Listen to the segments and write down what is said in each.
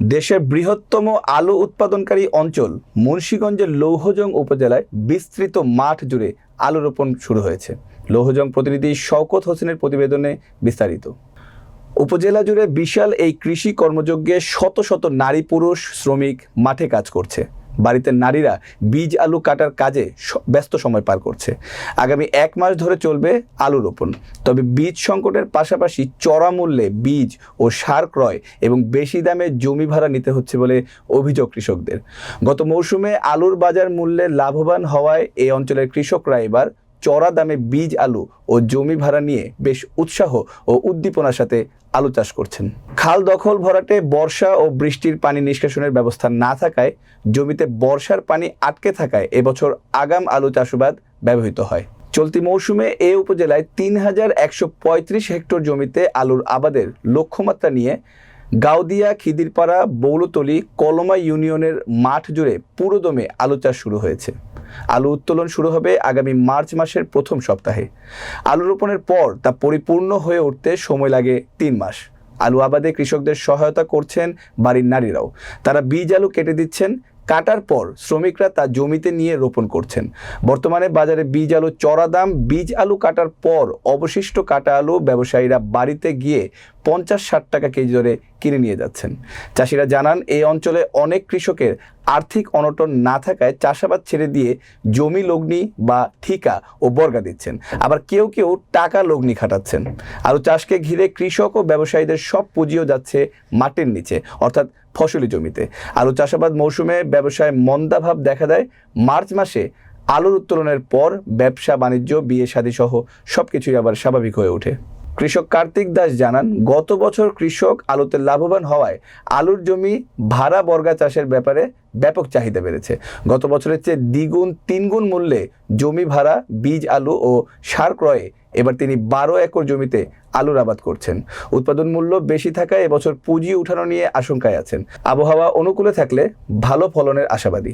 দেশের বৃহত্তম আলু উৎপাদনকারী অঞ্চল মুন্সীগঞ্জের লৌহজং উপজেলায় বিস্তৃত মাঠ জুড়ে আলু রোপণ শুরু হয়েছে। লৌহজং প্রতিনিধি শওকত হোসেনের প্রতিবেদনে বিস্তারিত। উপজেলা জুড়ে বিশাল এই কৃষি কর্মযজ্ঞে শত শত নারী পুরুষ শ্রমিক মাঠে কাজ করছে। বাড়িতে নারীরা বীজ আলু কাটার কাজে ব্যস্ত সময় পার করছে। আগামী এক মাস ধরে চলবে আলু রোপণ। তবে বীজ সংকটের পাশাপাশি চড়া মূল্যে বীজ ও সার ক্রয় এবং বেশি দামে জমি ভাড়া নিতে হচ্ছে বলে অভিযোগ কৃষকদের। গত মৌসুমে আলুর বাজার মূল্যে লাভবান হওয়ায় এই অঞ্চলের কৃষকরা এবার চড়া দামে বীজ আলু ও জমি ভাড়া নিয়ে বেশ উৎসাহ ও উদ্দীপনার সাথে আলু চাষ করছেন। খাল দখল ভরাটে বর্ষা ও বৃষ্টির পানি নিষ্কাশনের ব্যবস্থা না থাকায় জমিতে বর্ষার পানি আটকে থাকায় এবছর আগাম আলু চাষাবাদ ব্যবহৃত হয়। চলতি মৌসুমে এ উপজেলায় তিন হাজার একশো পঁয়ত্রিশ হেক্টর জমিতে আলুর আবাদের লক্ষ্যমাত্রা নিয়ে গাউদিয়া খিদিরপাড়া, বৌলতলি, কলমা ইউনিয়নের মাঠ জুড়ে পুরোদমে আলু চাষ শুরু হয়েছে। আলু উত্তোলন শুরু হবে আগামী মার্চ মাসের প্রথম সপ্তাহে। আলু রোপণের পর তা পরিপূর্ণ হয়ে উঠতে সময় লাগে তিন মাস। আলু আবাদে কৃষকদের সহায়তা করছেন বাড়ির নারীরাও। তারা বীজ আলু কেটে দিচ্ছেন কাটার পর শ্রমিকরা তা জমিতে নিয়ে রোপণ করছেন। বর্তমানে বাজারে বীজ আলু, চড়া দাম, বীজ আলু কাটার পর অবশিষ্ট কাটা আলু ব্যবসায়ীরা বাড়িতে গিয়ে পঞ্চাশ ষাট টাকা কেজি দরে কিনে নিয়ে যাচ্ছেন। চাষিরা জানান, এই অঞ্চলে অনেক কৃষকের আর্থিক অনটন না থাকায় চাষাবাদ ছেড়ে দিয়ে জমি লগ্নি বা ঠিকা ও বর্গা দিচ্ছেন। আবার কেউ কেউ টাকা লগ্নি খাটাচ্ছেন। আলু চাষকে ঘিরে কৃষক ও ব্যবসায়ীদের সব পুঁজিও যাচ্ছে মাটির নিচে। অর্থাৎ ফসলি জমিতে। আলু চাষাবাদ মৌসুমে ব্যবসায় মন্দাভাব দেখা দেয়। মার্চ মাসে আলুর উত্তোলনের পর ব্যবসা, বাণিজ্য, বিয়ে শাদী সহ সব কিছুই আবার স্বাভাবিক হয়ে ওঠে। কৃষক কার্তিক দাস জানান, গত বছর কৃষক আলুতে লাভবান হওয়ায় আলুর জমি ভাড়া বর্গা চাষের ব্যাপারে ব্যাপক চাহিদা বেড়েছে। গত বছরের চেয়ে দ্বিগুণ, তিনগুণ মূল্যে জমি ভাড়া, বীজ আলু ও সার ক্রয়ে এবার তিনি বারো একর জমিতে আলুর আবাদ করছেন। উৎপাদন মূল্য বেশি থাকায় এবছর পুঁজি উঠানো নিয়ে আশঙ্কায় আছেন। আবহাওয়া অনুকূলে থাকলে ভালো ফলনের আশাবাদী।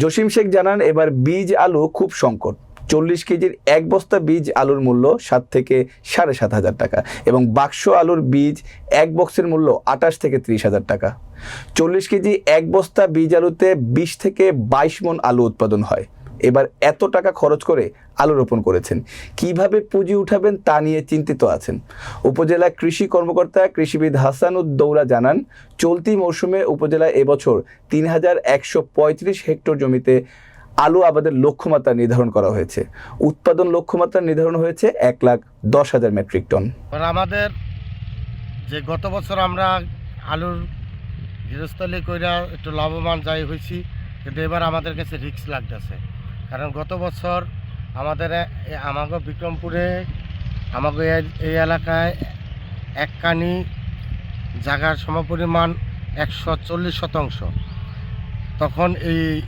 জসিম শেখ জানান, এবার বীজ আলু খুব সংকট। চল্লিশ কেজির এক বস্তা বীজ আলুর মূল্য সাত থেকে সাড়ে সাত হাজার টাকা এবং বাক্স আলুর বীজ এক বক্সের মূল্য আঠাশ থেকে ত্রিশ হাজার টাকা। চল্লিশ কেজি এক বস্তা বীজ আলুতে বিশ থেকে বাইশ মন আলু উৎপাদন হয়। এবার এত টাকা খরচ করে আলু রোপণ করেছেন। কীভাবে পুঁজি উঠাবেন তা নিয়ে চিন্তিত আছেন। উপজেলা কৃষি কর্মকর্তা কৃষিবিদ হাসান হাসানুদ্দৌলা জানান, চলতি মৌসুমে উপজেলা এবছর তিন হাজার একশো পঁয়ত্রিশ হেক্টর জমিতে আলু আবাদের লক্ষ্যমাত্রা নির্ধারণ করা হয়েছে। উৎপাদন লক্ষ্যমাত্রা নির্ধারণ হয়েছে এক লাখ দশ হাজার মেট্রিক টন। আমাদের যে গত বছর আমরা আলুর গৃহস্থলী কইরা একটু লাভবান যাই হয়েছি কিন্তু এবার আমাদের কাছে রিক্স লাগতেছে। কারণ গত বছর আমাদের আমাকে বিক্রমপুরে আমাকে এই- এলাকায় এক কানি জায়গার সমপরিমাণ একশো চল্লিশ শতাংশ। তখন এই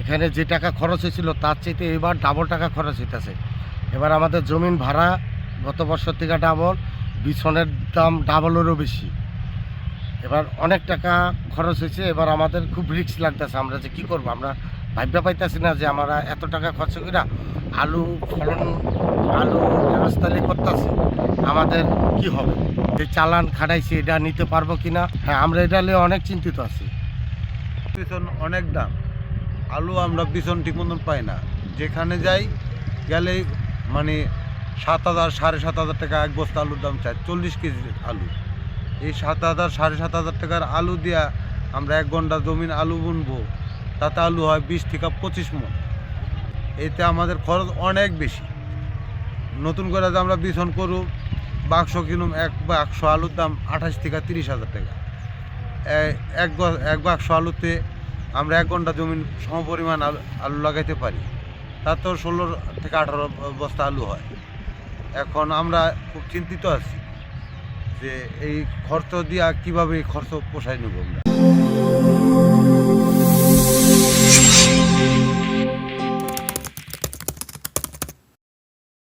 এখানে যে টাকা খরচ হয়েছিল, তার চাইতে এবার ডাবল টাকা খরচ হইতেছে। এবার আমাদের জমিন ভাড়া গত বছর থেকে ডাবল বিছনের দাম ডাবলেরও বেশি। এবার অনেক টাকা খরচ হয়েছে, এবার আমাদের খুব রিস্ক লাগতেছে। আমরা যে কী করব? আমরা ভাবতে পাইতেছি না যে আমরা এত টাকা খরচ করে আলু ফলন, আলু ব্যবস্থালি করতেছি, আমাদের কি হবে? যে চালান খাটাইছি, এটা নিতে পারব কি না হ্যাঁ আমরা এটা নিয়ে অনেক চিন্তিত আছি। অনেক দাম। আলু আমরা বিছন ঠিক মতন পাই না। যেখানে যাই, গেলেই মানে সাত হাজার, সাড়ে সাত হাজার টাকা এক বস্তা আলুর দাম চাই, চল্লিশ কেজি আলু। এই সাত হাজার, সাড়ে সাত হাজার টাকার আলু দিয়া আমরা এক ঘণ্টা জমিন আলু বুনবো, তাতে আলু হয় বিশ থেকে পঁচিশ মন। এতে আমাদের খরচ অনেক বেশি। নতুন করে আমরা বিছন করু বাক্স কিনুম এক বাক্স আলুর দাম আঠাশ থেকে তিরিশ হাজার টাকা। এক এক বাক্স আলুতে আমরা এক ঘণ্টা জমিন সমপরিমাণ আলু লাগাইতে পারি। তার তো ষোলো থেকে আঠারো বস্তা আলু হয়। এখন আমরা খুব চিন্তিত আছি যে এই খরচ দিয়া কীভাবে এই খরচ পোষায় নেব আমরা।